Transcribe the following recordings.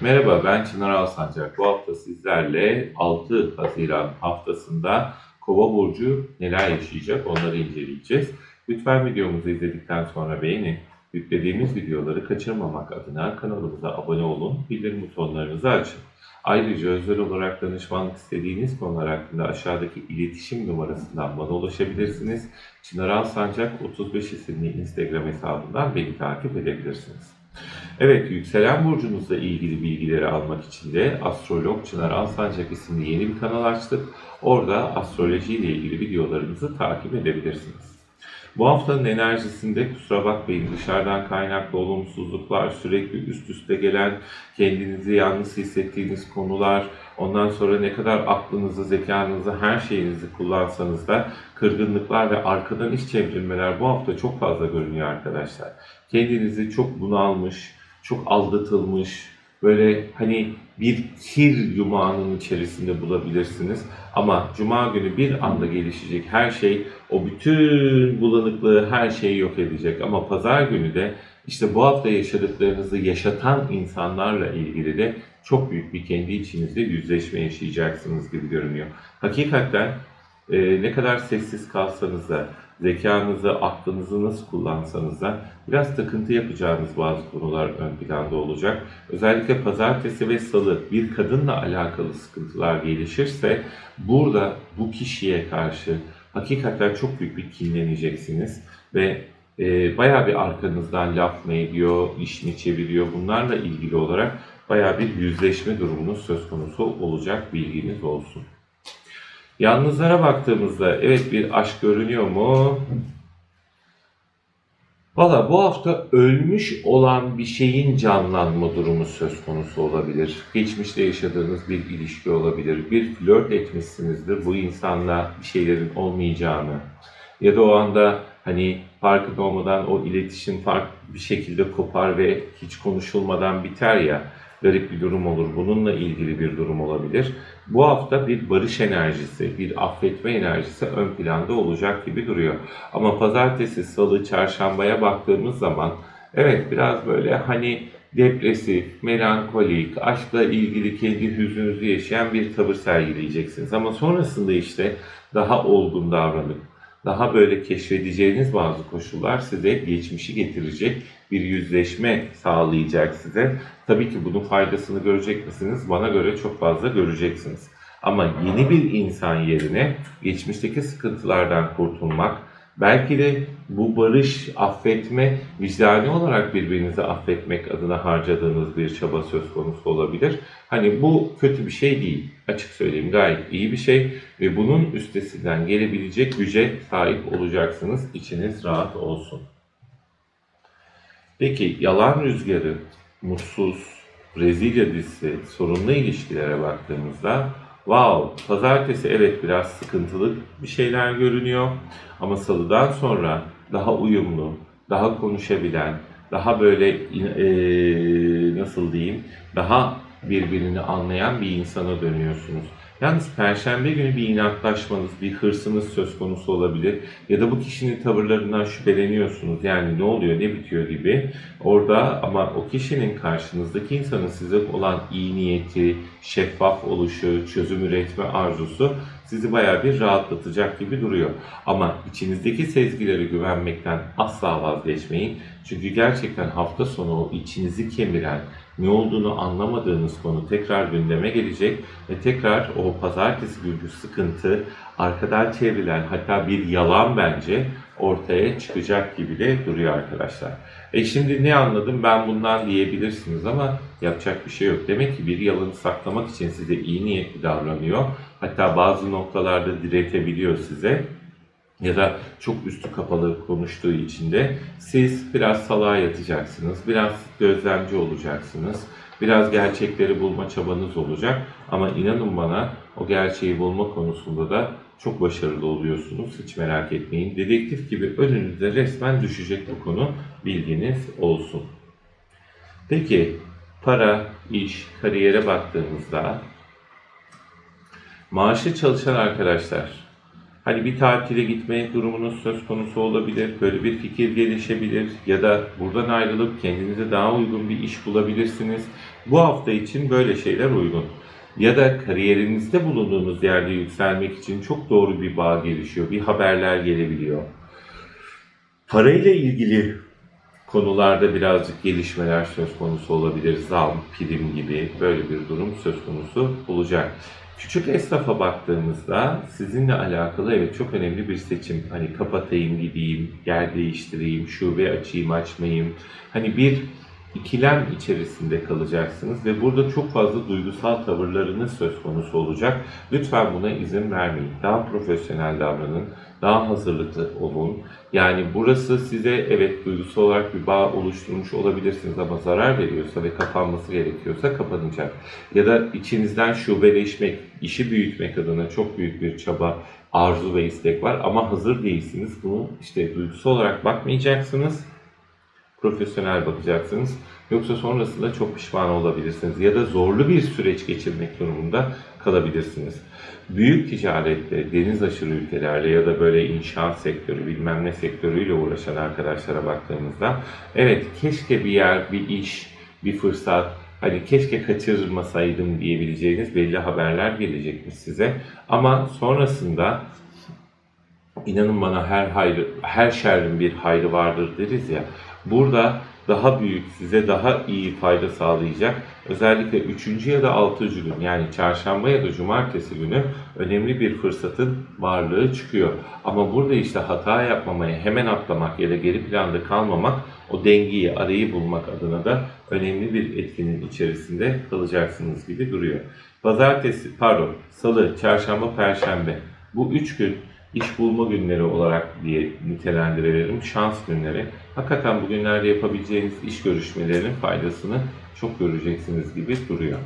Merhaba ben Çınar Alsancak. Bu hafta sizlerle 6 Haziran haftasında Kova Burcu neler yaşayacak onları inceleyeceğiz. Lütfen videomuzu izledikten sonra beğenin. Yüklediğimiz videoları kaçırmamak adına kanalımıza abone olun, bildirim butonlarınızı açın. Ayrıca özel olarak danışmanlık istediğiniz konular hakkında aşağıdaki iletişim numarasından bana ulaşabilirsiniz. Çınar Alsancak 35 isimli Instagram hesabından beni takip edebilirsiniz. Evet, yükselen burcunuzla ilgili bilgileri almak için de Astrolog Çınar Alsancak isimli yeni bir kanal açtık. Orada astroloji ile ilgili videolarımızı takip edebilirsiniz. Bu haftanın enerjisinde kusura bakmayın dışarıdan kaynaklı olumsuzluklar, sürekli üst üste gelen, kendinizi yalnız hissettiğiniz konular, ondan sonra ne kadar aklınızı, zekanızı, her şeyinizi kullansanız da kırgınlıklar ve arkadan iş çevrilmeler bu hafta çok fazla görünüyor arkadaşlar. Kendinizi çok bunalmış, çok aldatılmış, böyle hani bir kir yumağının içerisinde bulabilirsiniz. Ama cuma günü bir anda gelişecek her şey, o bütün bulanıklığı her şeyi yok edecek. Ama pazar günü de işte bu hafta yaşadıklarınızı yaşatan insanlarla ilgili de çok büyük bir kendi içinizde yüzleşme yaşayacaksınız gibi görünüyor. Hakikaten e, ne kadar sessiz kalsanız da, zekanızı, aklınızı nasıl kullansanız da biraz takıntı yapacağınız bazı konular ön planda olacak. Özellikle pazartesi ve salı bir kadınla alakalı sıkıntılar gelişirse burada bu kişiye karşı hakikaten çok büyük bir kinleneceksiniz ve e, bayağı bir arkanızdan laf mı ediyor, iş mi çeviriyor bunlarla ilgili olarak bayağı bir yüzleşme durumunuz söz konusu olacak bilginiz olsun. Yalnızlara baktığımızda evet bir aşk görünüyor mu? Valla bu hafta ölmüş olan bir şeyin canlanma durumu söz konusu olabilir. Geçmişte yaşadığınız bir ilişki olabilir. Bir flört etmişsinizdir bu insanla bir şeylerin olmayacağını. Ya da o anda hani farkında olmadan o iletişim farklı bir şekilde kopar ve hiç konuşulmadan biter ya garip bir durum olur. Bununla ilgili bir durum olabilir. Bu hafta bir barış enerjisi, bir affetme enerjisi ön planda olacak gibi duruyor. Ama pazartesi, salı, çarşambaya baktığımız zaman evet biraz böyle hani depresif, melankolik, aşkla ilgili kendi hüznünüzü yaşayan bir tavır sergileyeceksiniz. Ama sonrasında işte daha olgun davranıp daha böyle keşfedeceğiniz bazı koşullar size geçmişi getirecek bir yüzleşme sağlayacak size. Tabii ki bunun faydasını görecek misiniz? Bana göre çok fazla göreceksiniz. Ama yeni bir insan yerine geçmişteki sıkıntılardan kurtulmak, belki de bu barış, affetme, vicdani olarak birbirinizi affetmek adına harcadığınız bir çaba söz konusu olabilir. Hani bu kötü bir şey değil. Açık söyleyeyim gayet iyi bir şey ve bunun üstesinden gelebilecek güce sahip olacaksınız. İçiniz rahat olsun. Peki yalan rüzgarı, mutsuz, Brezilya dizisi, sorunlu ilişkilere baktığımızda wow, pazartesi evet biraz sıkıntılı bir şeyler görünüyor ama salıdan sonra daha uyumlu, daha konuşabilen, daha böyle eee, nasıl diyeyim, daha birbirini anlayan bir insana dönüyorsunuz. Yalnız perşembe günü bir inatlaşmanız, bir hırsınız söz konusu olabilir. Ya da bu kişinin tavırlarından şüpheleniyorsunuz. Yani ne oluyor, ne bitiyor gibi. Orada ama o kişinin karşınızdaki insanın size olan iyi niyeti, şeffaf oluşu, çözüm üretme arzusu sizi bayağı bir rahatlatacak gibi duruyor. Ama içinizdeki sezgilere güvenmekten asla vazgeçmeyin. Çünkü gerçekten hafta sonu o içinizi kemiren, ne olduğunu anlamadığınız konu tekrar gündeme gelecek ve tekrar o pazartesi günkü sıkıntı arkadan çevrilen hatta bir yalan bence ortaya çıkacak gibi de duruyor arkadaşlar. E şimdi ne anladım ben bundan diyebilirsiniz ama yapacak bir şey yok. Demek ki bir yalanı saklamak için size iyi niyetli davranıyor. Hatta bazı noktalarda diretebiliyor size ya da çok üstü kapalı konuştuğu için de siz biraz salağa yatacaksınız, biraz gözlemci olacaksınız, biraz gerçekleri bulma çabanız olacak. Ama inanın bana o gerçeği bulma konusunda da çok başarılı oluyorsunuz. Hiç merak etmeyin. Dedektif gibi önünüze resmen düşecek bu konu. Bilginiz olsun. Peki para, iş, kariyere baktığımızda maaşı çalışan arkadaşlar Hani bir tatile gitme durumunuz söz konusu olabilir, böyle bir fikir gelişebilir ya da buradan ayrılıp kendinize daha uygun bir iş bulabilirsiniz. Bu hafta için böyle şeyler uygun. Ya da kariyerinizde bulunduğunuz yerde yükselmek için çok doğru bir bağ gelişiyor, bir haberler gelebiliyor. Parayla ilgili konularda birazcık gelişmeler söz konusu olabilir. Zam, prim gibi böyle bir durum söz konusu olacak. Küçük esnafa baktığımızda sizinle alakalı evet çok önemli bir seçim. Hani kapatayım gideyim, yer değiştireyim, şube açayım açmayayım. Hani bir ikilem içerisinde kalacaksınız ve burada çok fazla duygusal tavırlarınız söz konusu olacak. Lütfen buna izin vermeyin. Daha profesyonel davranın, daha hazırlıklı olun. Yani burası size evet duygusal olarak bir bağ oluşturmuş olabilirsiniz ama zarar veriyorsa ve kapanması gerekiyorsa kapanacak. Ya da içinizden şubeleşmek, işi büyütmek adına çok büyük bir çaba, arzu ve istek var ama hazır değilsiniz. Bunu işte duygusal olarak bakmayacaksınız profesyonel bakacaksınız. Yoksa sonrasında çok pişman olabilirsiniz ya da zorlu bir süreç geçirmek durumunda kalabilirsiniz. Büyük ticaretle, deniz aşırı ülkelerle ya da böyle inşaat sektörü, bilmem ne sektörüyle uğraşan arkadaşlara baktığımızda evet keşke bir yer, bir iş, bir fırsat, hani keşke kaçırmasaydım diyebileceğiniz belli haberler gelecekmiş size. Ama sonrasında İnanın bana her hayrı, her şerrin bir hayrı vardır deriz ya. Burada daha büyük, size daha iyi fayda sağlayacak özellikle 3. ya da 6. gün yani çarşamba ya da cumartesi günü önemli bir fırsatın varlığı çıkıyor. Ama burada işte hata yapmamaya hemen atlamak ya da geri planda kalmamak o dengeyi, arayı bulmak adına da önemli bir etkinin içerisinde kalacaksınız gibi duruyor. Pazartesi, pardon, salı, çarşamba, perşembe bu üç gün iş bulma günleri olarak diye nitelendirebilirim. Şans günleri. Hakikaten bu günlerde yapabileceğiniz iş görüşmelerinin faydasını çok göreceksiniz gibi duruyor.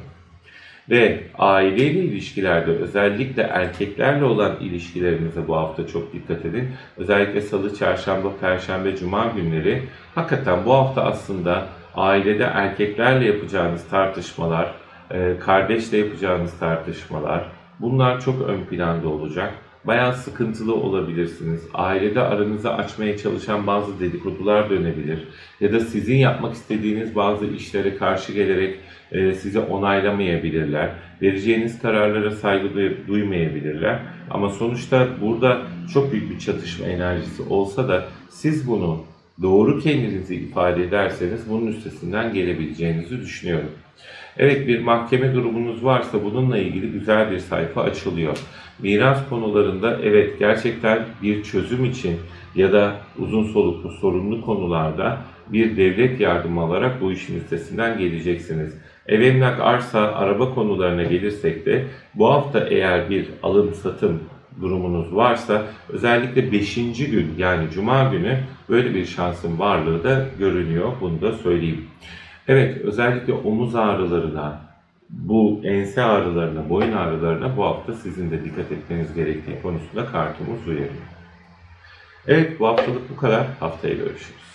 Ve aileyle ilişkilerde özellikle erkeklerle olan ilişkilerinize bu hafta çok dikkat edin. Özellikle salı, çarşamba, perşembe, cuma günleri hakikaten bu hafta aslında ailede erkeklerle yapacağınız tartışmalar, e, kardeşle yapacağınız tartışmalar bunlar çok ön planda olacak bayağı sıkıntılı olabilirsiniz. Ailede aranızı açmaya çalışan bazı dedikodular dönebilir. Ya da sizin yapmak istediğiniz bazı işlere karşı gelerek e, sizi onaylamayabilirler. Vereceğiniz kararlara saygı duy- duymayabilirler. Ama sonuçta burada çok büyük bir çatışma enerjisi olsa da siz bunu doğru kendinizi ifade ederseniz bunun üstesinden gelebileceğinizi düşünüyorum. Evet bir mahkeme durumunuz varsa bununla ilgili güzel bir sayfa açılıyor. Miras konularında evet gerçekten bir çözüm için ya da uzun soluklu sorunlu konularda bir devlet yardımı alarak bu işin üstesinden geleceksiniz. Ev emlak arsa araba konularına gelirsek de bu hafta eğer bir alım satım durumunuz varsa özellikle 5. gün yani cuma günü böyle bir şansın varlığı da görünüyor. Bunu da söyleyeyim. Evet özellikle omuz ağrılarına, bu ense ağrılarına, boyun ağrılarına bu hafta sizin de dikkat etmeniz gerektiği konusunda kartımız uyarıyor. Evet bu haftalık bu kadar. Haftaya görüşürüz.